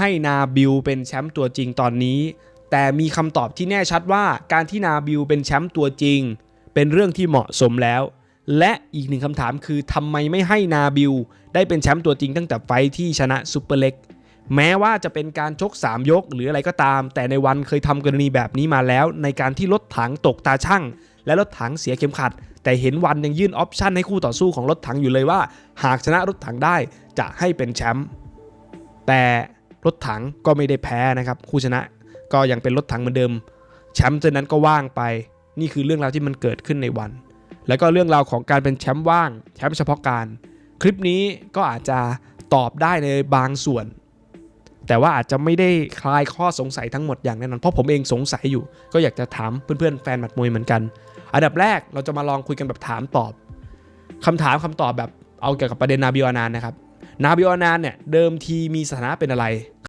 ให้นาบิลเป็นแชมป์ตัวจริงตอนนี้ แต่มีคำตอบที่แน่ชัดว่าการที่นาบิลเป็นแชมป์ตัวจริง เป็นเรื่องที่เหมาะสมแล้ว และอีกหนึ่งคำถามคือทำไมไม่ให้นาบิลได้เป็นแชมป์ตัวจริงตั้งแต่ไฟที่ชนะซูเปอร์เล็กแม้ว่าจะเป็นการชก 3 ยกหรืออะไรก็ตาม แต่ในวันเคยทำกรณีแบบนี้มาแล้ว ในการที่รถถังตกตาช่างและรถถังเสียเข็มขัด แต่เห็นวันยังยื่นออปชันให้คู่ต่อสู้ของรถถังอยู่เลยว่า หากชนะรถถังได้จะให้เป็นแชมป์แต่ รถถังก็ไม่ได้แพ้นะครับคู่ชนะก็ยังเป็นรถถังเหมือนเดิมแชมป์เจนนั้นก็ว่างไป นี่คือเรื่องราวที่มันเกิดขึ้นในวัน แล้วก็เรื่องราวของการเป็นแชมป์ว่างแชมป์เฉพาะการ คลิปนี้ก็อาจจะตอบได้ในบางส่วน แต่ว่าอาจจะไม่ได้คลายข้อสงสัยทั้งหมดอย่างแน่นอนเพราะผมเองสงสัยอยู่ ก็อยากจะถามเพื่อนๆแฟนหมัดมวยเหมือนกัน อันดับแรกเราจะมาลองคุยกันแบบถามตอบคำถามคำตอบแบบเอาเกี่ยวกับประเด็นนาบิโออานานนะครับ นาบิออนานเนี่ยเดิมทีมีสถานะเป็นอะไร